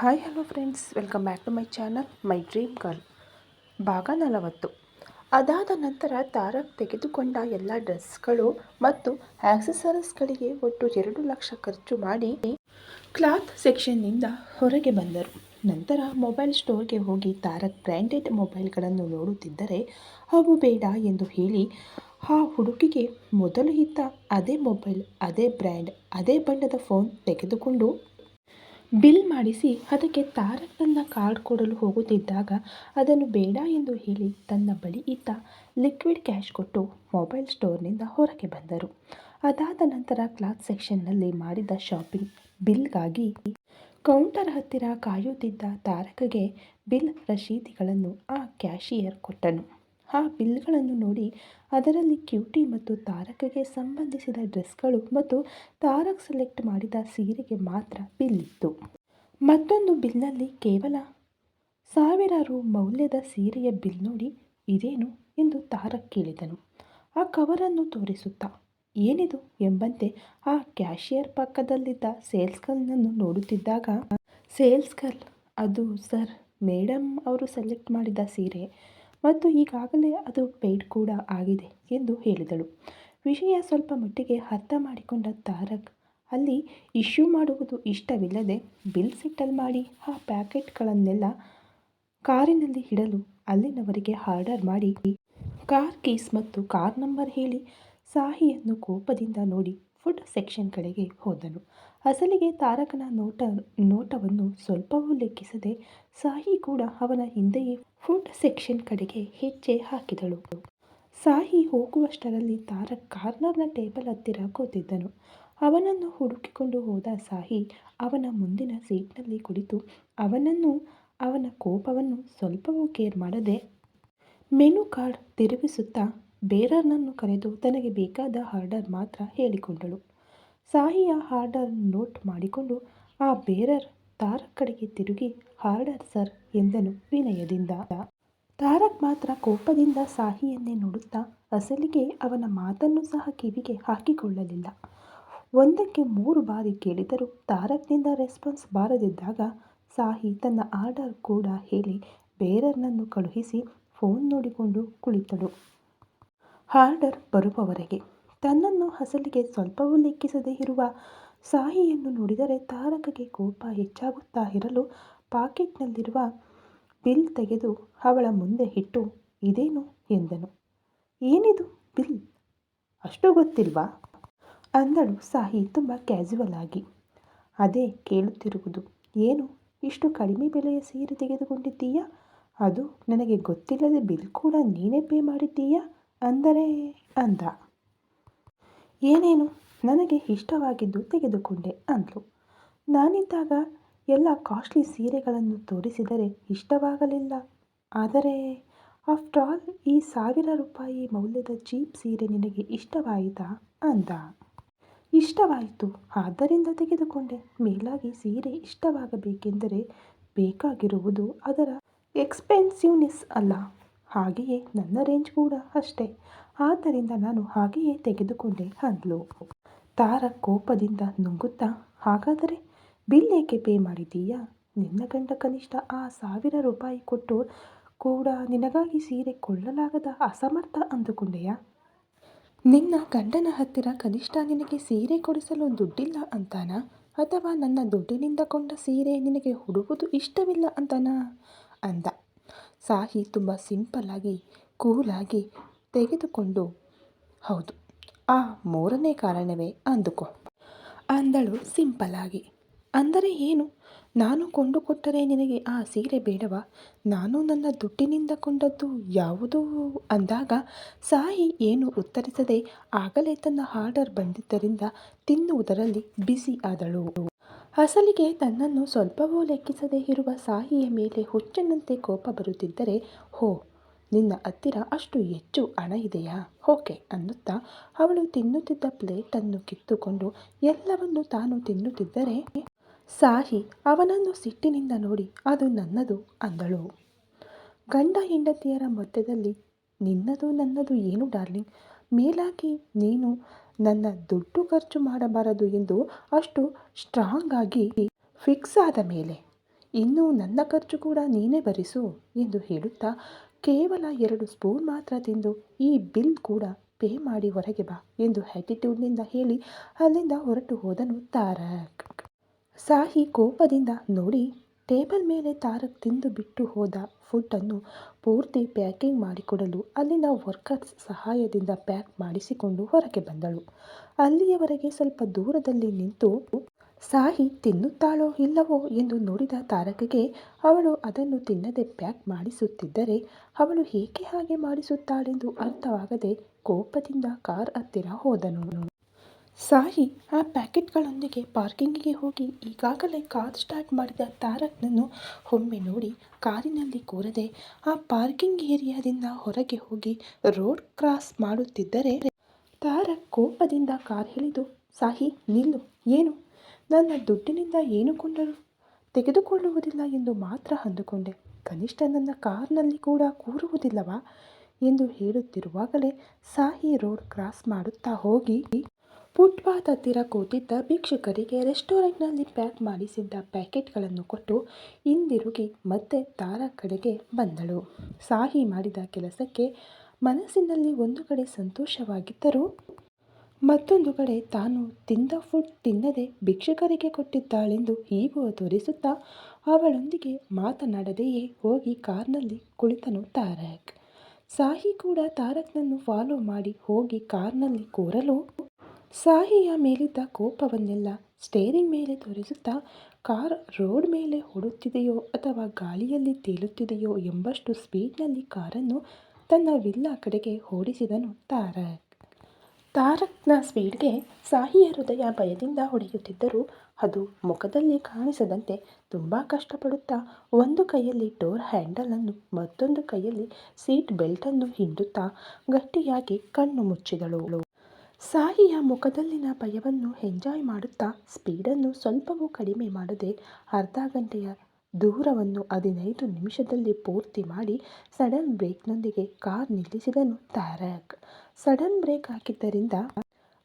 Hi hello friends welcome back to my channel my dream girl ಭಾಗ ನಲವತ್ತು. ಅದಾದ ನಂತರ ತಾರಕ್ ತೆಗೆದುಕೊಂಡ ಎಲ್ಲ ಡ್ರೆಸ್ಗಳು ಮತ್ತು ಆಕ್ಸೆಸರೀಸ್ಗಳಿಗೆ ಒಟ್ಟು ಎರಡು ಲಕ್ಷ ಖರ್ಚು ಮಾಡಿ ಕ್ಲಾತ್ ಸೆಕ್ಷನ್ನಿಂದ ಹೊರಗೆ ಬಂದರು. ನಂತರ ಮೊಬೈಲ್ ಸ್ಟೋರ್ಗೆ ಹೋಗಿ ತಾರಕ್ ಬ್ರ್ಯಾಂಡೆಡ್ ಮೊಬೈಲ್ಗಳನ್ನು ನೋಡುತ್ತಿದ್ದರೆ, ಅವು ಬೇಡ ಎಂದು ಹೇಳಿ ಆ ಹುಡುಗಿಗೆ ಮೊದಲು ಇದ್ದ ಅದೇ ಮೊಬೈಲ್, ಅದೇ ಬ್ರ್ಯಾಂಡ್ ಅದೇ ಬಣ್ಣದ ಫೋನ್ ತೆಗೆದುಕೊಂಡು ಬಿಲ್ ಮಾಡಿಸಿ ಅದಕ್ಕೆ ತಾರಕ್ ತನ್ನ ಕಾರ್ಡ್ ಕೊಡಲು ಹೋಗುತ್ತಿದ್ದಾಗ ಅದನ್ನು ಬೇಡ ಎಂದು ಹೇಳಿ ತನ್ನ ಬಳಿ ಇದ್ದ ಲಿಕ್ವಿಡ್ ಕ್ಯಾಶ್ ಕೊಟ್ಟು ಮೊಬೈಲ್ ಸ್ಟೋರ್ನಿಂದ ಹೊರಗೆ ಬಂದರು. ಅದಾದ ನಂತರ ಕ್ಲಾತ್ ಸೆಕ್ಷನ್ನಲ್ಲಿ ಮಾಡಿದ ಶಾಪಿಂಗ್ ಬಿಲ್ಗಾಗಿ ಕೌಂಟರ್ ಹತ್ತಿರ ಕಾಯುತ್ತಿದ್ದ ತಾರಕಗೆ ಬಿಲ್ ರಶೀದಿಗಳನ್ನು ಆ ಕ್ಯಾಶಿಯರ್ ಕೊಟ್ಟನು. ಆ ಬಿಲ್ಗಳನ್ನು ನೋಡಿ ಅದರಲ್ಲಿ ಕ್ಯೂಟಿ ಮತ್ತು ತಾರಕ್ಗೆ ಸಂಬಂಧಿಸಿದ ಡ್ರೆಸ್ಗಳು ಮತ್ತು ತಾರಕ್ ಸೆಲೆಕ್ಟ್ ಮಾಡಿದ ಸೀರೆಗೆ ಮಾತ್ರ ಬಿಲ್ ಇತ್ತು ಮತ್ತೊಂದು ಬಿಲ್ನಲ್ಲಿ ಕೇವಲ ಸಾವಿರಾರು ಮೌಲ್ಯದ ಸೀರೆಯ ಬಿಲ್ ನೋಡಿ ಇದೇನು ಎಂದು ತಾರಕ್ ಕೇಳಿದನು. ಆ ಕವರನ್ನು ತೋರಿಸುತ್ತಾ, ಏನಿದು ಎಂಬಂತೆ ಆ ಕ್ಯಾಶಿಯರ್ ಪಕ್ಕದಲ್ಲಿದ್ದ ಸೇಲ್ಸ್ ಗರ್ಲ್ನನ್ನು ನೋಡುತ್ತಿದ್ದಾಗ ಸೇಲ್ಸ್ ಗರ್ಲ್ ಅದು ಸರ್ ಮೇಡಮ್ ಅವರು ಸೆಲೆಕ್ಟ್ ಮಾಡಿದ ಸೀರೆ ಮತ್ತು ಈಗಾಗಲೇ ಅದು ಪೇಯ್ಡ್ ಕೂಡ ಆಗಿದೆ ಎಂದು ಹೇಳಿದಳು. ವಿಷಯ ಸ್ವಲ್ಪ ಮಟ್ಟಿಗೆ ಅರ್ಥ ಮಾಡಿಕೊಂಡ ತಾರಕ್, ಅಲ್ಲಿ ಇಶ್ಯೂ ಮಾಡುವುದು ಇಷ್ಟವಿಲ್ಲದೆ ಬಿಲ್ ಸೆಟಲ್ ಮಾಡಿ ಆ ಪ್ಯಾಕೆಟ್ಗಳನ್ನೆಲ್ಲ ಕಾರಿನಲ್ಲಿ ಇಡಲು ಅಲ್ಲಿನವರಿಗೆ ಆರ್ಡರ್ ಮಾಡಿ, ಕಾರ್ ಕೀಸ್ ಮತ್ತು ಕಾರ್ ನಂಬರ್ ಹೇಳಿ ಸಾಹಿಯನ್ನು ಕೋಪದಿಂದ ನೋಡಿ ಫುಡ್ ಸೆಕ್ಷನ್ ಕಡೆಗೆ ಹೋದನು. ಅಸಲಿಗೆ ತಾರಕನ ನೋಟ, ನೋಟವನ್ನು ಸ್ವಲ್ಪವೂ ಲೆಕ್ಕಿಸದೆ ಸಾಹಿ ಕೂಡ ಅವನ ಹಿಂದೆಯೇ ಫುಡ್ ಸೆಕ್ಷನ್ ಕಡೆಗೆ ಹೆಜ್ಜೆ ಹಾಕಿದಳು. ಸಾಹಿ ಹೋಗುವಷ್ಟರಲ್ಲಿ ತಾರಕ್ ಕಾರ್ನರ್ನ ಟೇಬಲ್ ಹತ್ತಿರ ಕೂತಿದ್ದನು. ಅವನನ್ನು ಹುಡುಕಿಕೊಂಡು ಹೋದ ಸಾಹಿ ಅವನ ಮುಂದಿನ ಸೀಟ್ನಲ್ಲಿ ಕುಳಿತು ಅವನನ್ನು, ಅವನ ಕೋಪವನ್ನು ಸ್ವಲ್ಪವೂ ಕೇರ್ ಮಾಡದೆ ಮೆನು ಕಾರ್ಡ್ ತಿರುಗಿಸುತ್ತಾ ಬೇರರ್ನನ್ನು ಕರೆದು ತನಗೆ ಬೇಕಾದ ಹಾರ್ಡರ್ ಮಾತ್ರ ಹೇಳಿಕೊಂಡಳು. ಸಾಹಿಯ ಹಾರ್ಡರ್ ನೋಟ್ ಮಾಡಿಕೊಂಡು ಆ ಬೇರರ್ ತಾರಕ್ ಕಡೆಗೆ ತಿರುಗಿ, ಹಾರ್ಡರ್ ಸರ್ ಎಂದನು ವಿನಯದಿಂದ. ತಾರಕ್ ಮಾತ್ರ ಕೋಪದಿಂದ ಸಾಹಿಯನ್ನೇ ನೋಡುತ್ತಾ ಅಸಲಿಗೆ ಅವನ ಮಾತನ್ನು ಸಹ ಕಿವಿಗೆ ಹಾಕಿಕೊಳ್ಳಲಿಲ್ಲ. ಒಂದಕ್ಕೆ ಮೂರು ಬಾರಿ ಕೇಳಿದರೂ ತಾರಕ್ನಿಂದ ರೆಸ್ಪಾನ್ಸ್ ಬಾರದಿದ್ದಾಗ ಸಾಹಿ ತನ್ನ ಆರ್ಡರ್ ಕೂಡ ಹೇಳಿ ಬೇರರ್ನನ್ನು ಕಳುಹಿಸಿ ಫೋನ್ ನೋಡಿಕೊಂಡು ಕುಳಿತಳು. ಆರ್ಡರ್ ಬರುವವರೆಗೆ ತನ್ನನ್ನು ಅಸಲಿಗೆ ಸ್ವಲ್ಪವೂ ಲೆಕ್ಕಿಸದೇ ಇರುವ ಸಾಹಿಯನ್ನು ನೋಡಿದರೆ ತಾರಕಗೆ ಕೋಪ ಹೆಚ್ಚಾಗುತ್ತಾ ಇರಲು ಪಾಕೆಟ್ನಲ್ಲಿರುವ ಬಿಲ್ ತೆಗೆದು ಅವಳ ಮುಂದೆ ಇಟ್ಟು, ಇದೇನು? ಎಂದನು. ಏನಿದು ಬಿಲ್? ಅಷ್ಟು ಗೊತ್ತಿಲ್ವಾ? ಅಂದಳು ಸಾಹಿ ತುಂಬ ಕ್ಯಾಸುವಲ್ ಆಗಿ. ಅದೇ ಕೇಳುತ್ತಿರುವುದು. ಏನು? ಇಷ್ಟು ಕಡಿಮೆ ಬೆಲೆಯ ಸೀರೆ ತೆಗೆದುಕೊಂಡಿದ್ದೀಯಾ? ಅದು ನನಗೆ ಗೊತ್ತಿಲ್ಲದೆ ಬಿಲ್ ಕೂಡ ನೀನೇ ಪೇ ಮಾಡಿದ್ದೀಯಾ? ಅಂದರೆ ಅಂದ ಏನೇನು ನನಗೆ ಇಷ್ಟವಾಗಿದ್ದು ತೆಗೆದುಕೊಂಡೆ ಅಂದ್ಲು. ನಾನಿದ್ದಾಗ ಎಲ್ಲ ಕಾಸ್ಟ್ಲಿ ಸೀರೆಗಳನ್ನು ತೋರಿಸಿದರೆ ಇಷ್ಟವಾಗಲಿಲ್ಲ. ಆದರೆ ಆಫ್ಟರ್ ಆಲ್ ಈ ಸಾವಿರ ರೂಪಾಯಿ ಮೌಲ್ಯದ ಚೀಪ್ ಸೀರೆ ನಿನಗೆ ಇಷ್ಟವಾಯಿತಾ ಅಂದ. ಇಷ್ಟವಾಯಿತು. ಆದ್ದರಿಂದ ತೆಗೆದುಕೊಂಡೆ. ಮೇಲಾಗಿ ಸೀರೆ ಇಷ್ಟವಾಗಬೇಕೆಂದರೆ ಬೇಕಾಗಿರುವುದು ಅದರ ಎಕ್ಸ್ಪೆನ್ಸಿವ್ನೆಸ್ ಅಲ್ಲ. ಹಾಗೆಯೇ ನನ್ನ ರೇಂಜ್ ಕೂಡ ಅಷ್ಟೇ. ಆದ್ದರಿಂದ ನಾನು ಹಾಗೆಯೇ ತೆಗೆದುಕೊಂಡೆ ಅಂದ್ಲು. ತಾರ ಕೋಪದಿಂದ ನುಂಗುತ್ತಾ, ಹಾಗಾದರೆ ಬಿಲ್ ಏಕೆ ಪೇ ಮಾಡಿದ್ದೀಯಾ? ನಿನ್ನ ಗಂಡ ಕನಿಷ್ಠ ಆ ಸಾವಿರ ರೂಪಾಯಿ ಕೊಟ್ಟು ಕೂಡ ನಿನಗಾಗಿ ಸೀರೆ ಕೊಳ್ಳಲಾಗದ ಅಸಮರ್ಥ ಅಂದುಕೊಂಡೆಯಾ? ನಿನ್ನ ಗಂಡನ ಹತ್ತಿರ ಕನಿಷ್ಠ ನಿನಗೆ ಸೀರೆ ಕೊಡಿಸಲು ದುಡ್ಡಿಲ್ಲ ಅಂತಾನಾ? ಅಥವಾ ನನ್ನ ದುಡ್ಡಿನಿಂದ ಕೊಂಡ ಸೀರೆ ನಿನಗೆ ಹುಡುಗುವುದು ಇಷ್ಟವಿಲ್ಲ ಅಂತಾನಾ? ಅಂದ. ಸಾಹಿ ತುಂಬ ಸಿಂಪಲ್ಲಾಗಿ ಕೂಲಾಗಿ ತೆಗೆದುಕೊಂಡು. ಹೌದು, ಆ ಮೂರನೇ ಕಾರಣವೇ ಅಂದುಕೊ. ಅಂದಳು ಸಿಂಪಲ್ಲಾಗಿ ಅಂದರೆ ಏನು? ನಾನು ಕೊಂಡುಕೊಟ್ಟರೆ ನಿನಗೆ ಆ ಸೀರೆ ಬೇಡವಾ? ನಾನು ನನ್ನ ದುಡ್ಡಿನಿಂದ ಕೊಂಡದ್ದು ಯಾವುದು? ಅಂದಾಗ ಸಾಯಿ ಏನು ಉತ್ತರಿಸದೆ ಆಗಲೇ ತನ್ನ ಆರ್ಡರ್ ಬಂದಿದ್ದರಿಂದ ತಿನ್ನುವುದರಲ್ಲಿ ಬಿಸಿ ಆದಳು. ಅಸಲಿಗೆ ತನ್ನನ್ನು ಸ್ವಲ್ಪವೂ ಲೆಕ್ಕಿಸದೇ ಇರುವ ಸಾಹಿಯ ಮೇಲೆ ಹುಚ್ಚನಂತೆ ಕೋಪ ಬರುತ್ತಿದ್ದರೆ, ಹೋ, ನಿನ್ನ ಹತ್ತಿರ ಅಷ್ಟು ಹೆಚ್ಚು ಹಣ ಇದೆಯಾ? ಓಕೆ, ಅನ್ನುತ್ತಾ ಅವಳು ತಿನ್ನುತ್ತಿದ್ದ ಪ್ಲೇಟನ್ನು ಕಿತ್ತುಕೊಂಡು, ಎಲ್ಲವನ್ನು ತಾನು ತಿನ್ನುತ್ತಿದ್ದರೆ? ಸಾಹಿ ಅವನನ್ನು ಸಿಟ್ಟಿನಿಂದ ನೋಡಿ, ಅದು ನನ್ನದು, ಅಂದಳು. ಗಂಡ ಹೆಂಡತಿಯರ ಮಧ್ಯದಲ್ಲಿ ನಿನ್ನದು ನನ್ನದು ಏನು, ಡಾರ್ಲಿಂಗ್? ಮೇಲಾಗಿ ನೀನು ನನ್ನ ದುಡ್ಡು ಖರ್ಚು ಮಾಡಬಾರದು ಎಂದು ಅಷ್ಟು ಸ್ಟ್ರಾಂಗ್ ಆಗಿ ಫಿಕ್ಸ್ ಆದ ಮೇಲೆ, ಇನ್ನು ನನ್ನ ಖರ್ಚು ಕೂಡ ನೀನೇ ಭರಿಸು ಎಂದು ಹೇಳುತ್ತಾ ಕೇವಲ ಎರಡು ಸ್ಪೂನ್ ಮಾತ್ರ ತಿಂದು ಈ ಬಿಲ್ ಕೂಡ ಪೇ ಮಾಡಿ ಹೊರಗೆ ಬಾ ಎಂದು ಆ್ಯಟಿಟ್ಯೂಡ್ನಿಂದ ಹೇಳಿ ಅಲ್ಲಿಂದ ಹೊರಟು ಹೋದನು ತಾರಕ್. ಸಾಹಿ ಕೋಪದಿಂದ ನೋಡಿ ಟೇಬಲ್ ಮೇಲೆ ತಾರಕ್ ತಿಂದು ಬಿಟ್ಟು ಹೋದ ಫುಡ್ಡನ್ನು ಪೂರ್ತಿ ಪ್ಯಾಕಿಂಗ್ ಮಾಡಿಕೊಡಲು ಅಲ್ಲಿನ ವರ್ಕರ್ಸ್ ಸಹಾಯದಿಂದ ಪ್ಯಾಕ್ ಮಾಡಿಸಿಕೊಂಡು ಹೊರಗೆ ಬಂದಳು. ಅಲ್ಲಿಯವರೆಗೆ ಸ್ವಲ್ಪ ದೂರದಲ್ಲಿ ನಿಂತು ಸಾಹಿ, ತಿನ್ನುತ್ತಾಳೋ ಇಲ್ಲವೋ ಎಂದು ನೋಡಿದ ತಾರಕಿಗೆ ಅವಳು ಅದನ್ನು ತಿನ್ನದೆ ಪ್ಯಾಕ್ ಮಾಡಿಸುತ್ತಿದ್ದರೆ ಅವಳು ಏಕೆ ಹಾಗೆ ಮಾಡಿಸುತ್ತಾಳೆಂದು ಅರ್ಥವಾಗದೆ ಕೋಪದಿಂದ ಕಾರ್ ಹತ್ತಿರ ಹೋದನು. ಸಾಹಿ ಆ ಪ್ಯಾಕೆಟ್ಗಳೊಂದಿಗೆ ಪಾರ್ಕಿಂಗಿಗೆ ಹೋಗಿ ಈಗಾಗಲೇ ಕಾರ್ ಸ್ಟಾರ್ಟ್ ಮಾಡಿದ ತಾರಕ್ನನ್ನು ಒಮ್ಮೆ ನೋಡಿ ಕಾರಿನಲ್ಲಿ ಕೂರದೆ ಆ ಪಾರ್ಕಿಂಗ್ ಏರಿಯಾದಿಂದ ಹೊರಗೆ ಹೋಗಿ ರೋಡ್ ಕ್ರಾಸ್ ಮಾಡುತ್ತಿದ್ದರೆ ತಾರಕ್ ಕೋಪದಿಂದ ಕಾರ್ ಹೇಳಿದು ಸಾಹಿ ನಿಲ್ಲು, ಏನು? ನನ್ನ ದುಡ್ಡಿನಿಂದ ಏನು ಕೊಂಡರು? ತೆಗೆದುಕೊಳ್ಳುವುದಿಲ್ಲ ಎಂದು ಮಾತ್ರ ಅಂದುಕೊಂಡೆ. ಕನಿಷ್ಠ ನನ್ನ ಕಾರ್ನಲ್ಲಿ ಕೂಡ ಕೂರುವುದಿಲ್ಲವಾ? ಎಂದು ಹೇಳುತ್ತಿರುವಾಗಲೇ ಸಾಹಿ ರೋಡ್ ಕ್ರಾಸ್ ಮಾಡುತ್ತಾ ಹೋಗಿ ಫುಟ್ಪಾತ್ ಹತ್ತಿರ ಕೂತಿದ್ದ ಭಿಕ್ಷುಕರಿಗೆ ರೆಸ್ಟೋರೆಂಟ್ನಲ್ಲಿ ಪ್ಯಾಕ್ ಮಾಡಿಸಿದ್ದ ಪ್ಯಾಕೆಟ್ಗಳನ್ನು ಕೊಟ್ಟು ಹಿಂದಿರುಗಿ ಮತ್ತೆ ತಾರ ಕಡೆಗೆ ಬಂದಳು. ಸಾಹಿ ಮಾಡಿದ ಕೆಲಸಕ್ಕೆ ಮನಸ್ಸಿನಲ್ಲಿ ಒಂದು ಕಡೆ ಸಂತೋಷವಾಗಿದ್ದರೂ ಮತ್ತೊಂದು ಕಡೆ ತಾನು ತಿಂದ ಫುಡ್ ತಿನ್ನದೆ ಭಿಕ್ಷುಕರಿಗೆ ಕೊಟ್ಟಿದ್ದಾಳೆಂದು ಹೀಗೂ ತೋರಿಸುತ್ತಾ ಅವಳೊಂದಿಗೆ ಮಾತನಾಡದೆಯೇ ಹೋಗಿ ಕಾರ್ನಲ್ಲಿ ಕುಳಿತನು ತಾರಕ್. ಸಾಹಿ ಕೂಡ ತಾರಕ್ನನ್ನು ಫಾಲೋ ಮಾಡಿ ಹೋಗಿ ಕಾರ್ನಲ್ಲಿ ಕೂರಲು ಸಾಹಿಯ ಮೇಲಿದ್ದ ಕೋಪವನ್ನೆಲ್ಲ ಸ್ಟೇರಿಂಗ್ ಮೇಲೆ ತೋರಿಸುತ್ತಾ ಕಾರ್ ರೋಡ್ ಮೇಲೆ ಓಡುತ್ತಿದೆಯೋ ಅಥವಾ ಗಾಳಿಯಲ್ಲಿ ತೇಲುತ್ತಿದೆಯೋ ಎಂಬಷ್ಟು ಸ್ಪೀಡ್ನಲ್ಲಿ ಕಾರನ್ನು ತನ್ನ ವಿಲ್ಲಾ ಕಡೆಗೆ ಓಡಿಸಿದನು ತಾರಕ್. ತಾರಕ್ನ ಸ್ಪೀಡ್ಗೆ ಸಾಹಿಯ ಹೃದಯ ಭಯದಿಂದ ಹೊಡೆಯುತ್ತಿದ್ದರೂ ಅದು ಮುಖದಲ್ಲಿ ಕಾಣಿಸದಂತೆ ತುಂಬ ಕಷ್ಟಪಡುತ್ತಾ ಒಂದು ಕೈಯಲ್ಲಿ ಡೋರ್ ಹ್ಯಾಂಡಲನ್ನು ಮತ್ತೊಂದು ಕೈಯಲ್ಲಿ ಸೀಟ್ ಬೆಲ್ಟನ್ನು ಹಿಂಡುತ್ತಾ ಗಟ್ಟಿಯಾಗಿ ಕಣ್ಣು ಮುಚ್ಚಿದಳು. ಸಾಹಿಯ ಮುಖದಲ್ಲಿನ ಭಯವನ್ನು ಎಂಜಾಯ್ ಮಾಡುತ್ತಾ ಸ್ಪೀಡನ್ನು ಸ್ವಲ್ಪವೂ ಕಡಿಮೆ ಮಾಡದೆ ಅರ್ಧ ಗಂಟೆಯ ದೂರವನ್ನು ಹದಿನೈದು ನಿಮಿಷದಲ್ಲಿ ಪೂರ್ತಿ ಮಾಡಿ ಸಡನ್ ಬ್ರೇಕ್ನೊಂದಿಗೆ ಕಾರ್ ನಿಲ್ಲಿಸಿದನು ತಾರಕ್. ಸಡನ್ ಬ್ರೇಕ್ ಹಾಕಿದ್ದರಿಂದ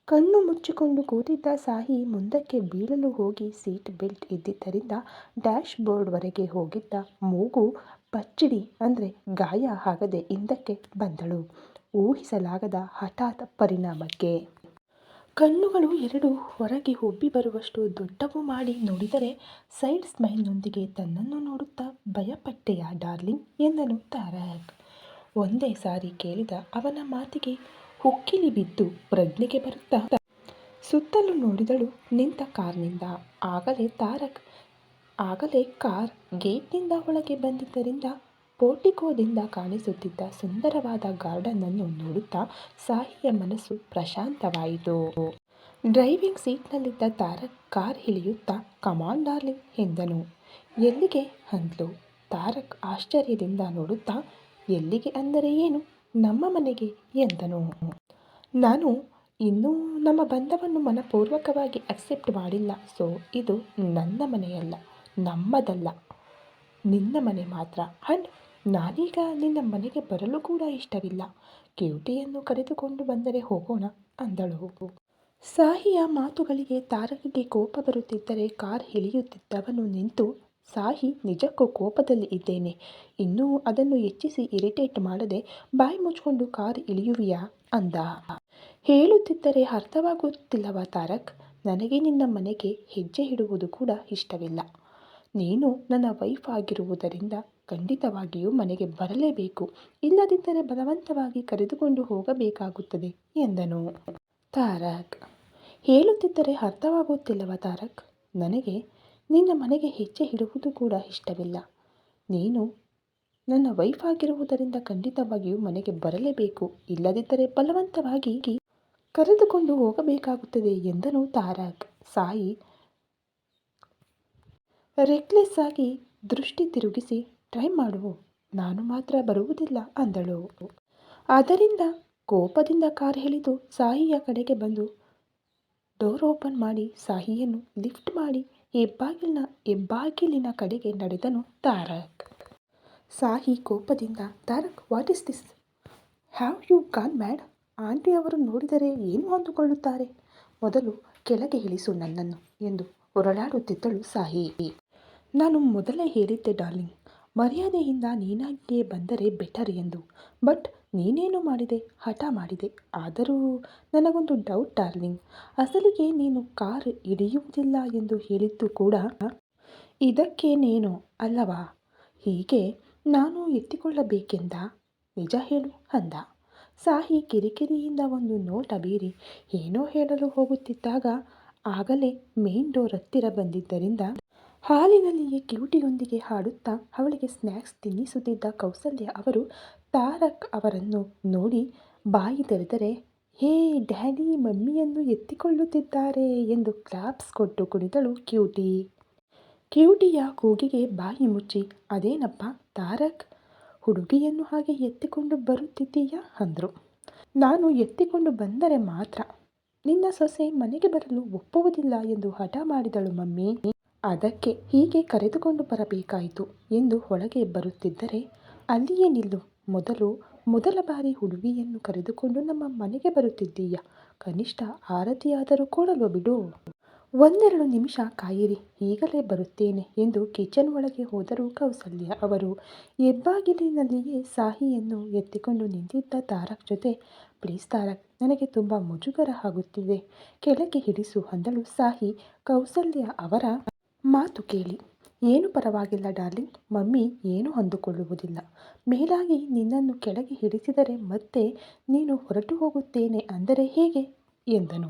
ಕಣ್ಣು ಮುಚ್ಚಿಕೊಂಡು ಕೂತಿದ್ದ ಸಾಹಿ ಮುಂದಕ್ಕೆ ಬೀಳಲು ಹೋಗಿ ಸೀಟ್ ಬೆಲ್ಟ್ ಇದ್ದಿದ್ದರಿಂದ ಡ್ಯಾಶ್ ಬೋರ್ಡ್ವರೆಗೆ ಹೋಗಿದ್ದ ಮೂಗು ಪಚ್ಚಿಡಿ ಅಂದರೆ ಗಾಯ ಆಗದೆ ಹಿಂದಕ್ಕೆ ಬಂದಳು. ಊಹಿಸಲಾಗದ ಹಠಾತ್ ಪರಿಣಾಮಕ್ಕೆ. ಕಣ್ಣುಗಳು ಎರಡು ಹೊರಗೆ ಉಬ್ಬಿ ಬರುವಷ್ಟು ದೊಡ್ಡವು ಮಾಡಿ ನೋಡಿದರೆ ಸೈಡ್ ಸ್ಮೈಲ್ನೊಂದಿಗೆ ತನ್ನನ್ನು ನೋಡುತ್ತಾ ಭಯಪಟ್ಟೆಯ ಡಾರ್ಲಿಂಗ್ ಎಂದನು ತಾರಕ್. ಒಂದೇ ಸಾರಿ ಕೇಳಿದ ಅವನ ಮಾತಿಗೆ ಹುಕ್ಕಿಲಿ ಬಿದ್ದು ಪ್ರಜ್ಞೆಗೆ ಬರುತ್ತಾ ಸುತ್ತಲೂ ನೋಡಿದಳು ನಿಂತ ಕಾರ್ನಿಂದ. ಆಗಲೇ ತಾರಕ್, ಆಗಲೇ ಕಾರ್ ಗೇಟ್ನಿಂದ ಒಳಗೆ ಬಂದಿದ್ದರಿಂದ ಪೋರ್ಟಿಕೋದಿಂದ ಕಾಣಿಸುತ್ತಿದ್ದ ಸುಂದರವಾದ ಗಾರ್ಡನ್ನನ್ನು ನೋಡುತ್ತಾ ಸಾಹಿಯ ಮನಸ್ಸು ಪ್ರಶಾಂತವಾಯಿತು. ಡ್ರೈವಿಂಗ್ ಸೀಟ್ನಲ್ಲಿದ್ದ ತಾರಕ್ ಕಾರ್ ಇಳಿಯುತ್ತಾ, ಕಮಾನ್ ಡಾರ್ಲಿಂಗ್, ಎಂದನು. ಎಲ್ಲಿಗೆ? ಅಂದ್ಲು. ತಾರಕ್ ಆಶ್ಚರ್ಯದಿಂದ ನೋಡುತ್ತಾ, ಎಲ್ಲಿಗೆ ಅಂದರೆ ಏನು? ನಮ್ಮ ಮನೆಗೆ, ಎಂದನು. ನಾನು ಇನ್ನೂ ನಮ್ಮ ಬಂಧವನ್ನು ಮನಪೂರ್ವಕವಾಗಿ ಅಕ್ಸೆಪ್ಟ್ ಮಾಡಿಲ್ಲ, ಸೊ ಇದು ನನ್ನ ಮನೆಯಲ್ಲ, ನಮ್ಮದಲ್ಲ, ನಿನ್ನ ಮನೆ ಮಾತ್ರ ಅಂಡ್ ನಾನೀಗ ನಿನ್ನ ಮನೆಗೆ ಬರಲು ಕೂಡ ಇಷ್ಟವಿಲ್ಲ. ಕ್ಯೂಟಿಯನ್ನು ಕರೆದುಕೊಂಡು ಬಂದರೆ ಹೋಗೋಣ ಅಂದಳು. ಸಾಹಿಯ ಮಾತುಗಳಿಗೆ ತಾರಕಿಗೆ ಕೋಪ ಬರುತ್ತಿದ್ದರೆ ಕಾರ್ ಇಳಿಯುತ್ತಿದ್ದವನು ನಿಂತು, ಸಾಹಿ, ನಿಜಕ್ಕೂ ಕೋಪದಲ್ಲಿ ಇದ್ದೇನೆ. ಇನ್ನೂ ಅದನ್ನು ಹೆಚ್ಚಿಸಿ ಇರಿಟೇಟ್ ಮಾಡದೆ ಬಾಯಿ ಮುಚ್ಕೊಂಡು ಕಾರ್ ಇಳಿಯುವಿಯಾ ಅಂದ. ಹೇಳುತ್ತಿದ್ದರೆ, ಅರ್ಥವಾಗುತ್ತಿಲ್ಲವ ತಾರಕ್. ನನಗೆ ನಿನ್ನ ಮನೆಗೆ ಹೆಜ್ಜೆ ಇಡುವುದು ಕೂಡ ಇಷ್ಟವಿಲ್ಲ. ನೀನು ನನ್ನ ವೈಫ್ ಆಗಿರುವುದರಿಂದ ಖಂಡಿತವಾಗಿಯೂ ಮನೆಗೆ ಬರಲೇಬೇಕು. ಇಲ್ಲದಿದ್ದರೆ ಬಲವಂತವಾಗಿ ಕರೆದುಕೊಂಡು ಹೋಗಬೇಕಾಗುತ್ತದೆ, ಎಂದನು. ತಾರಕ್. ಹೇಳುತ್ತಿದ್ದರೆ ಅರ್ಥವಾಗುತ್ತಿಲ್ಲವ ತಾರಕ್? ನನಗೆ ನಿನ್ನ ಮನೆಗೆ ಹೆಜ್ಜೆ ಇಡುವುದು ಕೂಡ ಇಷ್ಟವಿಲ್ಲ. ನೀನು ನನ್ನ ವೈಫ್ ಆಗಿರುವುದರಿಂದ ಖಂಡಿತವಾಗಿಯೂ ಮನೆಗೆ ಬರಲೇಬೇಕು. ಇಲ್ಲದಿದ್ದರೆ ಬಲವಂತವಾಗಿ ಕರೆದುಕೊಂಡು ಹೋಗಬೇಕಾಗುತ್ತದೆ, ಎಂದನು ತಾರಕ್. ಸಾಯಿ ರೆಕ್ಲೆಸ್ ಆಗಿ ದೃಷ್ಟಿ ತಿರುಗಿಸಿ ಟ್ರೈ ಮಾಡುವು ನಾನು ಮಾತ್ರ ಬರುವುದಿಲ್ಲ ಅಂದಳು. ಆದ್ದರಿಂದ ಕೋಪದಿಂದ ಕಾರ್ ಹೇಳಿದು ಸಾಹಿಯ ಕಡೆಗೆ ಬಂದು ಡೋರ್ ಓಪನ್ ಮಾಡಿ ಸಾಹಿಯನ್ನು ಲಿಫ್ಟ್ ಮಾಡಿ ಹೆಬ್ಬಾಗಿಲಿನ ಹೆಬ್ಬಾಗಿಲಿನ ಕಡೆಗೆ ನಡೆದನು ತಾರಕ್. ಸಾಹಿ ಕೋಪದಿಂದ, Tarak what is this have you gone mad aunty ಅವರು ನೋಡಿದರೆ ಏನು ಅಂದುಕೊಳ್ಳುತ್ತಾರೆ? ಮೊದಲು ಕೆಳಗೆ ಇಳಿಸು ನನ್ನನ್ನು ಎಂದು ಹೊರಳಾಡುತ್ತಿದ್ದಳು ಸಾಹಿ ನಾನು ಮೊದಲೇ ಹೇಳಿದ್ದೆ ಡಾರ್ಲಿಂಗ್ ಮರ್ಯಾದೆಯಿಂದ ನೀನಾಗಿಯೇ ಬಂದರೆ ಬೆಟರ್ ಎಂದು. ಬಟ್ ನೀನೇನು ಮಾಡಿದೆ? ಹಠ ಮಾಡಿದೆ. ಆದರೂ ನನಗೊಂದು ಡೌಟ್ ಡಾರ್ಲಿಂಗ್. ಅಸಲಿಗೆ ನೀನು ಕಾರ್ ಹಿಡಿಯುವುದಿಲ್ಲ ಎಂದು ಹೇಳಿದ್ದು ಕೂಡ ಇದಕ್ಕೇನೇನೋ ಅಲ್ಲವಾ? ಹೀಗೆ ನಾನು ಎತ್ತಿಕೊಳ್ಳಬೇಕೆಂದ? ನಿಜ ಹೇಳು ಅಂದ. ಸಾಹಿ ಕಿರಿಕಿರಿಯಿಂದ ಒಂದು ನೋಟ ಬೀರಿ ಏನೋ ಹೇಳಲು ಹೋಗುತ್ತಿದ್ದಾಗ ಆಗಲೇ ಮೇನ್ ಡೋರ್ ಹತ್ತಿರ ಬಂದಿದ್ದರಿಂದ ಹಾಲಿನಲ್ಲಿಯೇ ಕ್ಯೂಟಿಯೊಂದಿಗೆ ಹಾಡುತ್ತಾ ಅವಳಿಗೆ ಸ್ನ್ಯಾಕ್ಸ್ ತಿನ್ನಿಸುತ್ತಿದ್ದ ಕೌಸಲ್ಯ ಅವರು ತಾರಕ್ ಅವರನ್ನು ನೋಡಿ ಬಾಯಿ ತೆರೆದರೆ, ಹೇ ಡ್ಯಾಡಿ, ಮಮ್ಮಿಯನ್ನು ಎತ್ತಿಕೊಳ್ಳುತ್ತಿದ್ದಾರೆ ಎಂದು ಕ್ಲಾಪ್ಸ್ ಕೊಟ್ಟು ಕುಣಿದಳು ಕ್ಯೂಟಿ. ಕ್ಯೂಟಿಯ ಕೂಗಿಗೆ ಬಾಯಿ ಮುಚ್ಚಿ, ಅದೇನಪ್ಪ, ತಾರಕ್, ಹುಡುಗಿಯನ್ನು ಹಾಗೆ ಎತ್ತಿಕೊಂಡು ಬರುತ್ತಿದ್ದೀಯಾ? ಅಂದರು. ನಾನು ಎತ್ತಿಕೊಂಡು ಬಂದರೆ ಮಾತ್ರ. ನಿನ್ನ ಸೊಸೆ ಮನೆಗೆ ಬರಲು ಒಪ್ಪುವುದಿಲ್ಲ ಎಂದು ಹಠ ಮಾಡಿದಳು ಮಮ್ಮಿ. ಅದಕ್ಕೆ ಹೀಗೆ ಕರೆದುಕೊಂಡು ಬರಬೇಕಾಯಿತು ಎಂದು ಒಳಗೆ ಬರುತ್ತಿದ್ದರೆ, ಅಲ್ಲಿಯೇ ನಿಲ್ಲು. ಮೊದಲು ಮೊದಲ ಬಾರಿ ಹುಡುಗಿಯನ್ನು ಕರೆದುಕೊಂಡು ನಮ್ಮ ಮನೆಗೆ ಬರುತ್ತಿದ್ದೀಯ? ಕನಿಷ್ಠ ಆರತಿಯಾದರೂ ಕೊಡಲು ಬಿಡು. ಒಂದೆರಡು ನಿಮಿಷ ಕಾಯಿರಿ, ಈಗಲೇ ಬರುತ್ತೇನೆ ಎಂದು ಕಿಚನ್ ಒಳಗೆ ಹೋದರು ಕೌಸಲ್ಯ ಅವರು ಹೆಬ್ಬಾಗಿಲಿನಲ್ಲಿಯೇ ಸಾಹಿಯನ್ನು ಎತ್ತಿಕೊಂಡು ನಿಂತಿದ್ದ ತಾರಕ್ ಜೊತೆ, ಪ್ಲೀಸ್ ತಾರಕ್, ನನಗೆ ತುಂಬ ಮುಜುಗರ ಆಗುತ್ತಿದೆ. ಕೆಳಗೆ ಹಿಡಿಸು ಅಂದಳು ಸಾಹಿ. ಕೌಸಲ್ಯ ಅವರ ಮಾತು ಕೇಳಿ. ಏನು ಪರವಾಗಿಲ್ಲ ಡಾರ್ಲಿಂಗ್. ಮಮ್ಮಿ ಏನು ಅಂದುಕೊಳ್ಳುವುದಿಲ್ಲ. ಮೇಲಾಗಿ ನಿನ್ನನ್ನು ಕೆಳಗೆ ಹಿಡಿಸಿದರೆ ಮತ್ತೆ ನೀನು ಹೊರಟು ಹೋಗುತ್ತೇನೆ ಅಂದರೆ ಹೇಗೆ? ಎಂದನು.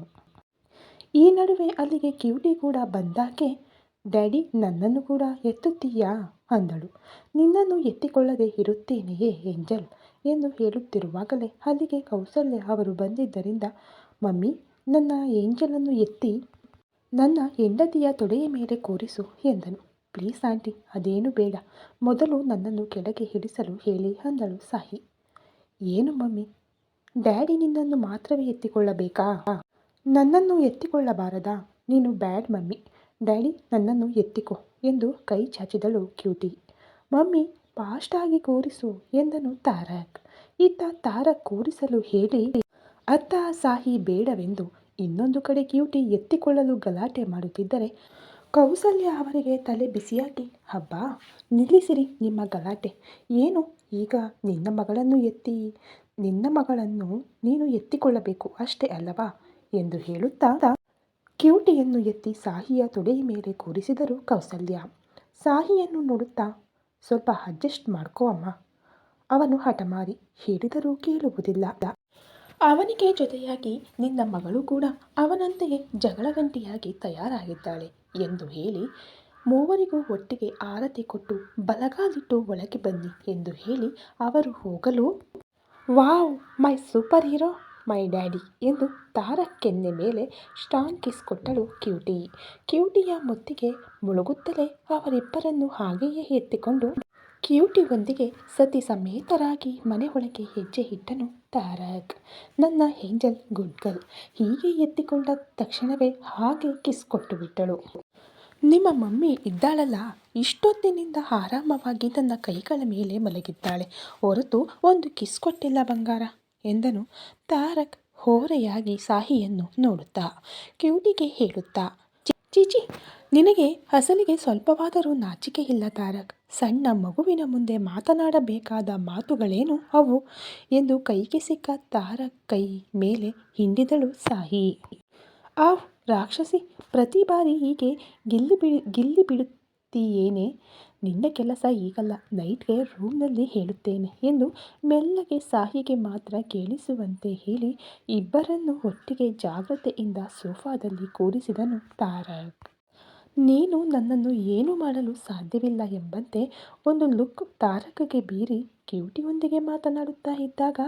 ಈ ನಡುವೆ ಅಲ್ಲಿಗೆ ಕ್ಯೂಟಿ ಕೂಡ ಬಂದಾಕೆ, ಡ್ಯಾಡಿ, ನನ್ನನ್ನು ಕೂಡ ಎತ್ತುತ್ತೀಯಾ? ಅಂದಳು. ನಿನ್ನನ್ನು ಎತ್ತಿಕೊಳ್ಳದೆ ಇರುತ್ತೇನೆಯೇ ಏಂಜಲ್? ಎಂದು ಹೇಳುತ್ತಿರುವಾಗಲೇ ಅಲ್ಲಿಗೆ ಕೌಸಲ್ಯ ಅವರು ಬಂದಿದ್ದರಿಂದ, ಮಮ್ಮಿ, ನನ್ನ ಏಂಜಲನ್ನು ಎತ್ತಿ ನನ್ನ ಹೆಂಡತಿಯ ತೊಡೆಯ ಮೇಲೆ ಕೂರಿಸು ಎಂದನು. ಪ್ಲೀಸ್ ಆಂಟಿ, ಅದೇನು ಬೇಡ. ಮೊದಲು ನನ್ನನ್ನು ಕೆಳಗೆ ಹಿಡಿಸಲು ಹೇಳಿ ಅಂದಳು ಸಾಹಿ. ಏನು ಮಮ್ಮಿ? ಡ್ಯಾಡಿ ನಿನ್ನನ್ನು ಮಾತ್ರವೇ ಎತ್ತಿಕೊಳ್ಳಬೇಕಾ? ನನ್ನನ್ನು ಎತ್ತಿಕೊಳ್ಳಬಾರದಾ? ನೀನು ಬ್ಯಾಡ್ ಮಮ್ಮಿ. ಡ್ಯಾಡಿ, ನನ್ನನ್ನು ಎತ್ತಿಕೊ ಎಂದು ಕೈ ಚಾಚಿದಳು ಕ್ಯೂಟಿ. ಮಮ್ಮಿ, ಫಾಸ್ಟಾಗಿ ಕೂರಿಸು ಎಂದನು ತಾರಕ್. ಇತ್ತ ತಾರಕ್ ಕೂರಿಸಲು ಹೇಳಿ, ಅತ್ತ ಸಾಹಿ ಬೇಡವೆಂದು ಇನ್ನೊಂದು ಕಡೆ ಕ್ಯೂಟಿ ಎತ್ತಿಕೊಳ್ಳಲು ಗಲಾಟೆ ಮಾಡುತ್ತಿದ್ದರೆ ಕೌಸಲ್ಯ ಅವರಿಗೆ ತಲೆ ಬಿಸಿಯಾಗಿ ಹಬ್ಬ ನಿಲ್ಲಿಸಿರಿ ನಿಮ್ಮ ಗಲಾಟೆ. ಏನು? ಈಗ ನಿನ್ನ ಮಗಳನ್ನು ಎತ್ತಿ, ನಿನ್ನ ಮಗಳನ್ನು ನೀನು ಎತ್ತಿಕೊಳ್ಳಬೇಕು ಅಷ್ಟೇ ಅಲ್ಲವಾ? ಎಂದು ಹೇಳುತ್ತಾ ಕ್ಯೂಟಿಯನ್ನು ಎತ್ತಿ ಸಾಹಿಯ ತೊಡೆಯ ಮೇಲೆ ಕೂರಿಸಿದರು ಕೌಸಲ್ಯ. ಸಾಹಿಯನ್ನು ನೋಡುತ್ತಾ, ಸ್ವಲ್ಪ ಅಡ್ಜಸ್ಟ್ ಮಾಡ್ಕೋ ಅಮ್ಮ. ಅವನು ಹಠಮಾರಿ ಹೇಳಿದರೂ ಕೇಳುವುದಿಲ್ಲ. ಅವನಿಗೆ ಜೊತೆಯಾಗಿ ನಿನ್ನ ಮಗಳು ಕೂಡ ಅವನಂತೆಯೇ ಜಗಳಗಂಟಿಯಾಗಿ ತಯಾರಾಗಿದ್ದಾಳೆ ಎಂದು ಹೇಳಿ ಮೂವರಿಗೂ ಒಟ್ಟಿಗೆ ಆರತಿ ಕೊಟ್ಟು ಬಲಗಾಲಿಟ್ಟು ಒಳಗೆ ಬನ್ನಿ ಎಂದು ಹೇಳಿ ಅವರು ಹೋಗಲು, wow, my super hero, my daddy ಎಂದು ತಾರಕ್ ಕೆನ್ನೆ ಮೇಲೆ ಸ್ಟ್ರಾಂಗ್ ಕಿಸ್ ಕೊಟ್ಟಳು ಕ್ಯೂಟಿ. ಕ್ಯೂಟಿಯ ಮುತ್ತಿಗೆ ಮುಳುಗುತ್ತಲೇ ಅವರಿಬ್ಬರನ್ನು ಹಾಗೆಯೇ ಎತ್ತಿಕೊಂಡು ಕ್ಯೂಟಿಯೊಂದಿಗೆ ಸತಿ ಸಮೇತರಾಗಿ ಮನೆ ಒಳಗೆ ಹೆಜ್ಜೆ ಇಟ್ಟನು ತಾರಕ್. ನನ್ನ ಏಂಜಲ್ ಗುಡ್ ಗರ್ಲ್ ಹೀಗೆ ಎತ್ತಿಕೊಂಡ ತಕ್ಷಣವೇ ಹಾಗೆ ಕಿಸ್ ಕೊಟ್ಟು ಬಿಟ್ಟಳು. ನಿಮ್ಮ ಮಮ್ಮಿ ಇದ್ದಾಳಲ್ಲ, ಇಷ್ಟೊತ್ತಿನಿಂದ ಆರಾಮವಾಗಿ ತನ್ನ ಕೈಗಳ ಮೇಲೆ ಮಲಗಿದ್ದಾಳೆ. ಹೊರತು ಒಂದು ಕಿಸ್ ಕೊಟ್ಟಿಲ್ಲ ಬಂಗಾರ ಎಂದನು ತಾರಕ್ ಹೋರೆಯಾಗಿ ಸಾಹಿಯನ್ನು ನೋಡುತ್ತಾ ಕ್ಯೂಟಿಗೆ ಹೇಳುತ್ತಾ ಚೀಚಿ ನಿನಗೆ ಅಸಲಿಗೆ ಸ್ವಲ್ಪವಾದರೂ ನಾಚಿಕೆ ಇಲ್ಲ ತಾರಕ್. ಸಣ್ಣ ಮಗುವಿನ ಮುಂದೆ ಮಾತನಾಡಬೇಕಾದ ಮಾತುಗಳೇನು ಅವು? ಎಂದು ಕೈಗೆ ಸಿಕ್ಕ ತಾರಕ್ ಕೈ ಮೇಲೆ ಹಿಂಡಿದಳು ಸಾಹಿ. ಆ ರಾಕ್ಷಸಿ, ಪ್ರತಿ ಬಾರಿ ಹೀಗೆ ಗಿಲ್ಲಿ ಬಿಡಿ, ಗಿಲ್ಲಿ ಬಿಡುತ್ತೀಯೇನೆ? ನಿನ್ನ ಕೆಲಸ ಈಗಲ್ಲ. ನೈಟ್ಗೆ ರೂಮ್ನಲ್ಲಿ ಹೇಳುತ್ತೇನೆ ಎಂದು ಮೆಲ್ಲಗೆ ಸಾಹಿಗೆ ಮಾತ್ರ ಕೇಳಿಸುವಂತೆ ಹೇಳಿ ಇಬ್ಬರನ್ನು ಒಟ್ಟಿಗೆ ಜಾಗ್ರತೆಯಿಂದ ಸೋಫಾದಲ್ಲಿ ಕೂರಿಸಿದನು ತಾರಕ್. ನೀನು ನನ್ನನ್ನು ಏನು ಮಾಡಲು ಸಾಧ್ಯವಿಲ್ಲ ಎಂಬಂತೆ ಒಂದು ಲುಕ್ ತಾರಕಗೆ ಬೀರಿ ಕ್ಯೂಟಿಯೊಂದಿಗೆ ಮಾತನಾಡುತ್ತಾ ಇದ್ದಾಗ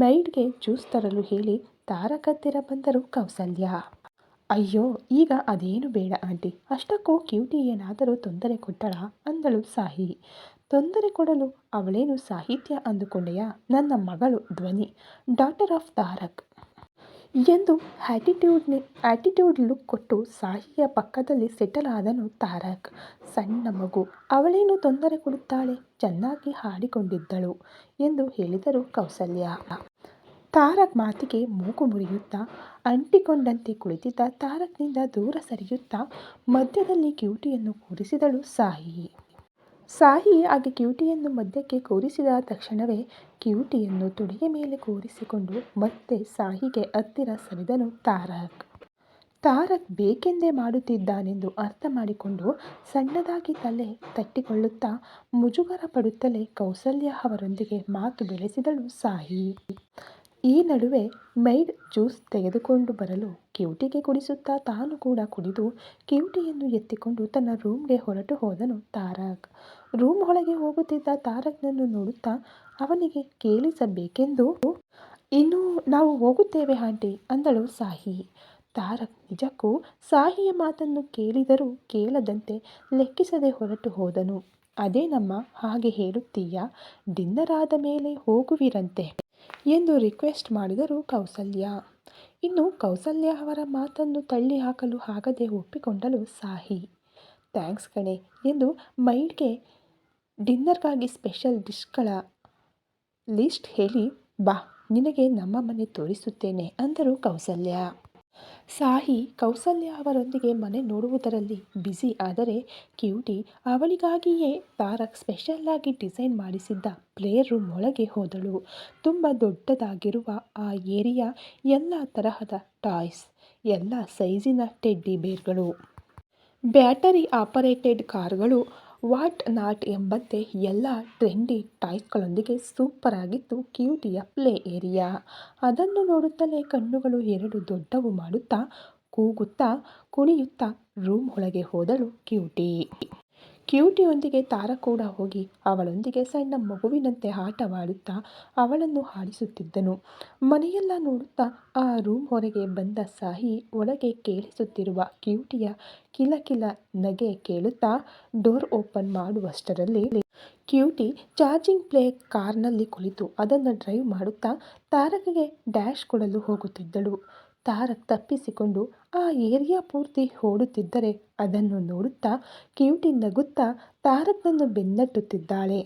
ಮೈಡ್ಗೆ ಜ್ಯೂಸ್ ತರಲು ಹೇಳಿ ತಾರಕ ಹತ್ತಿರ ಬಂದರು ಕೌಸಲ್ಯ. ಅಯ್ಯೋ, ಈಗ ಅದೇನು ಬೇಡ ಆಂಟಿ. ಅಷ್ಟಕ್ಕೂ ಕ್ಯೂಟಿ ಏನಾದರೂ ತೊಂದರೆ ಕೊಟ್ಟಳ? ಅಂದಳು ಸಾಹಿ ತೊಂದರೆ ಕೊಡಲು ಅವಳೇನು ಸಾಹಿತ್ಯ ಅಂದುಕೊಂಡೆಯಾ? ನನ್ನ ಮಗಳು ಧ್ವನಿ. ಡಾಟರ್ ಆಫ್ ತಾರಕ್ ಎಂದು ಆ್ಯಟಿಟ್ಯೂಡ್ನಿ ಆ್ಯಟಿಟ್ಯೂಡ್ ಲುಕ್ ಕೊಟ್ಟು ಸಾಹಿಯ ಪಕ್ಕದಲ್ಲಿ ಸೆಟಲ್ ಆದನು ತಾರಕ್ ಸಣ್ಣ ಮಗು. ಅವಳೇನು ತೊಂದರೆ ಕೊಡುತ್ತಾಳೆ? ಚೆನ್ನಾಗಿ ಹಾಡಿಕೊಂಡಿದ್ದಳು ಎಂದು ಹೇಳಿದರು ಕೌಸಲ್ಯ. ತಾರಕ್ ಮಾತಿಗೆ ಮೂಗು ಮುರಿಯುತ್ತಾ, ಅಂಟಿಕೊಂಡಂತೆ ಕುಳಿತಿದ್ದ ತಾರಕ್ನಿಂದ ದೂರ ಸರಿಯುತ್ತಾ ಮಧ್ಯದಲ್ಲಿ ಕ್ಯೂಟಿಯನ್ನು ಕೂರಿಸಿದಳು ಸಾಹಿ. ಸಾಹಿ ಆಗ ಕ್ಯೂಟಿಯನ್ನು ಮಧ್ಯಕ್ಕೆ ಕೂರಿಸಿದ ತಕ್ಷಣವೇ ಕ್ಯೂಟಿಯನ್ನು ತುಡಿಯ ಮೇಲೆ ಕೂರಿಸಿಕೊಂಡು ಮತ್ತೆ ಸಾಹಿಗೆ ಹತ್ತಿರ ಸರಿದನು ತಾರಕ್. ತಾರಕ್ ಬೇಕೆಂದೇ ಮಾಡುತ್ತಿದ್ದಾನೆಂದು ಅರ್ಥ ಮಾಡಿಕೊಂಡು ಸಣ್ಣದಾಗಿ ತಲೆ ತಟ್ಟಿಕೊಳ್ಳುತ್ತಾ ಮುಜುಗರ ಪಡುತ್ತಲೇ ಕೌಸಲ್ಯ ಅವರೊಂದಿಗೆ ಮಾತು ಬೆಳೆಸಿದಳು ಸಾಯಿ ಈ ನಡುವೆ ಮೈಡ್ ಜ್ಯೂಸ್ ತೆಗೆದುಕೊಂಡು ಬರಲು ಕ್ಯೂಟಿಗೆ ಕುಡಿಸುತ್ತಾ ತಾನು ಕೂಡ ಕುಡಿದು ಕ್ಯೂಟಿಯನ್ನು ಎತ್ತಿಕೊಂಡು ತನ್ನ ರೂಮ್ಗೆ ಹೊರಟು ಹೋದನು ತಾರಕ್. ರೂಮ್ ಒಳಗೆ ಹೋಗುತ್ತಿದ್ದ ತಾರಕ್ನನ್ನು ನೋಡುತ್ತಾ ಅವನಿಗೆ ಕೇಳಿಸಬೇಕೆಂದು, ಇನ್ನು ನಾವು ಹೋಗುತ್ತೇವೆ ಆಂಟಿ ಅಂದಳು ಸಾಹಿ. ತಾರಕ್ ನಿಜಕ್ಕೂ ಸಾಹಿಯ ಮಾತನ್ನು ಕೇಳಿದರೂ ಕೇಳದಂತೆ ಲೆಕ್ಕಿಸದೆ ಹೊರಟು ಹೋದನು. ಅದೇ ನಮ್ಮ ಹಾಗೆ ಹೇಳುತ್ತೀಯ? ಡಿನ್ನರ್ ಆದ ಮೇಲೆ ಹೋಗುವಿರಂತೆ. ಎಂದು ರಿಕ್ವೆಸ್ಟ್ ಮಾಡಿದರು ಕೌಸಲ್ಯ. ಇನ್ನು ಕೌಸಲ್ಯ ಅವರ ಮಾತನ್ನು ತಳ್ಳಿ ಹಾಕಲು ಆಗದೆ ಒಪ್ಪಿಕೊಂಡಳು ಸಾಹಿ. ಥ್ಯಾಂಕ್ಸ್ ಕಣೆ ಎಂದು ಮೈಡ್ಗೆ ಡಿನ್ನರ್ಗಾಗಿ ಸ್ಪೆಷಲ್ ಡಿಶ್ಗಳ ಲಿಸ್ಟ್ ಹೇಳಿ, ಬಾ, ನಿನಗೆ ನಮ್ಮ ಮನೆ ತೋರಿಸುತ್ತೇನೆ ಅಂದರು ಕೌಸಲ್ಯ. ಸಾಹಿ ಕೌಸಲ್ಯ ಅವರೊಂದಿಗೆ ಮನೆ ನೋಡುವುದರಲ್ಲಿ ಬ್ಯುಸಿ ಆದರೆ ಕ್ಯೂಟಿ ಅವಳಿಗಾಗಿಯೇ ತಾರಕ್ ಸ್ಪೆಷಲ್ ಆಗಿ ಡಿಸೈನ್ ಮಾಡಿಸಿದ್ದ ಪ್ಲೇಯರ್ ರೂಮ್ ಒಳಗೆ ಹೋದಳು. ತುಂಬ ದೊಡ್ಡದಾಗಿರುವ ಆ ಏರಿಯಾ ಎಲ್ಲ ತರಹದ ಟಾಯ್ಸ್, ಎಲ್ಲ ಸೈಜಿನ ಟೆಡ್ಡಿ ಬೇರ್ಗಳು. ಬ್ಯಾಟರಿ ಆಪರೇಟೆಡ್ ಕಾರ್ಗಳು ವಾಟ್ ನಾಟ್ ಎಂಬಂತೆ ಎಲ್ಲ ಟ್ರೆಂಡಿ ಟಾಯ್ಸ್ಗಳೊಂದಿಗೆ ಸೂಪರ್ ಆಗಿತ್ತು ಕ್ಯೂಟಿಯ ಪ್ಲೇ ಏರಿಯಾ. ಅದನ್ನು ನೋಡುತ್ತಲೇ ಕಣ್ಣುಗಳು ಎರಡು ದೊಡ್ಡವು ಮಾಡುತ್ತಾ ಕೂಗುತ್ತಾ ಕುಣಿಯುತ್ತಾ ರೂಮ್ ಒಳಗೆ ಹೋದಳು ಕ್ಯೂಟಿ. ಕ್ಯೂಟಿಯೊಂದಿಗೆ ತಾರ ಕೂಡ ಹೋಗಿ ಅವಳೊಂದಿಗೆ ಸಣ್ಣ ಮಗುವಿನಂತೆ ಆಟವಾಡುತ್ತಾ ಅವಳನ್ನು ಹಾಡಿಸುತ್ತಿದ್ದನು ಮನೆಯೆಲ್ಲ ನೋಡುತ್ತಾ ಆ ರೂಮ್ ಹೊರಗೆ ಬಂದ ಸಾಹಿ ಒಳಗೆ ಕೇಳಿಸುತ್ತಿರುವ ಕ್ಯೂಟಿಯ ಕಿಲಕಿಲ ನಗೆ ಕೇಳುತ್ತಾ ಡೋರ್ ಓಪನ್ ಮಾಡುವಷ್ಟರಲ್ಲಿ ಕ್ಯೂಟಿ ಚಾರ್ಜಿಂಗ್ ಪ್ಲೇ ಕಾರ್ನಲ್ಲಿ ಕುಳಿತು ಅದನ್ನು ಡ್ರೈವ್ ಮಾಡುತ್ತಾ ತಾರಕಗೆ ಡ್ಯಾಶ್ ಕೊಡಲು ಹೋಗುತ್ತಿದ್ದಳು. ತಾರಕ್ ತಪ್ಪಿಸಿಕೊಂಡು ಆ ಏರಿಯಾ ಪೂರ್ತಿ ಓಡುತ್ತಿದ್ದರೆ ಅದನ್ನು ನೋಡುತ್ತಾ ಕ್ಯೂಟಿ ನಗುತ್ತಾ ತಾರಕ್ನನ್ನು ಬೆನ್ನಟ್ಟುತ್ತಿದ್ದಾಳೆ.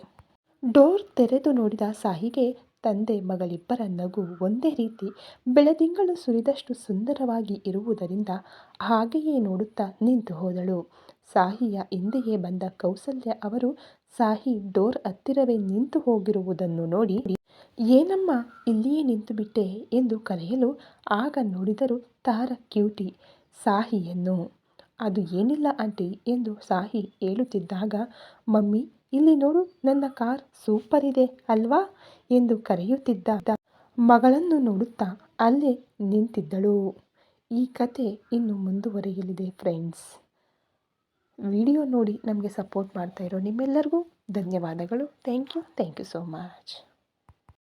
ಡೋರ್ ತೆರೆದು ನೋಡಿದ ಸಾಹಿಗೆ ತಂದೆ ಮಗಳಿಬ್ಬರ ನಗು ಒಂದೇ ರೀತಿ ಬೆಳದಿಂಗಳು ಸುರಿದಷ್ಟು ಸುಂದರವಾಗಿ ಇರುವುದರಿಂದ ಹಾಗೆಯೇ ನೋಡುತ್ತಾ ನಿಂತು ಹೋದಳು. ಸಾಹಿಯ ಹಿಂದೆಯೇ ಬಂದ ಕೌಸಲ್ಯ ಅವರು, ಸಾಹಿ, ಡೋರ್ ಹತ್ತಿರವೇ ನಿಂತು ಹೋಗಿರುವುದನ್ನು ನೋಡಿ ಏನಮ್ಮ ಇಲ್ಲಿಯೇ ನಿಂತುಬಿಟ್ಟೆ ಎಂದು ಕರೆಯಲು ಆಗ ನೋಡಿದರು ತಾರ ಕ್ಯೂಟಿ. ಸಾಹಿಯನ್ನು. ಅದು ಏನಿಲ್ಲ ಆಂಟಿ ಎಂದು ಸಾಹಿ ಹೇಳುತ್ತಿದ್ದಾಗ, ಮಮ್ಮಿ, ಇಲ್ಲಿ ನೋಡು, ನನ್ನ ಕಾರ್ ಸೂಪರ್ ಇದೆ ಅಲ್ವಾ ಎಂದು ಕರೆಯುತ್ತಿದ್ದ ಮಗಳನ್ನು ನೋಡುತ್ತಾ ಅಲ್ಲೇ ನಿಂತಿದ್ದಳು. ಈ ಕತೆ ಇನ್ನು ಮುಂದುವರಿಯಲಿದೆ ಫ್ರೆಂಡ್ಸ್. ವಿಡಿಯೋ ನೋಡಿ ನಮಗೆ ಸಪೋರ್ಟ್ ಮಾಡ್ತಾ ಇರೋ ನಿಮ್ಮೆಲ್ಲರಿಗೂ ಧನ್ಯವಾದಗಳು. Thank you thank you so much.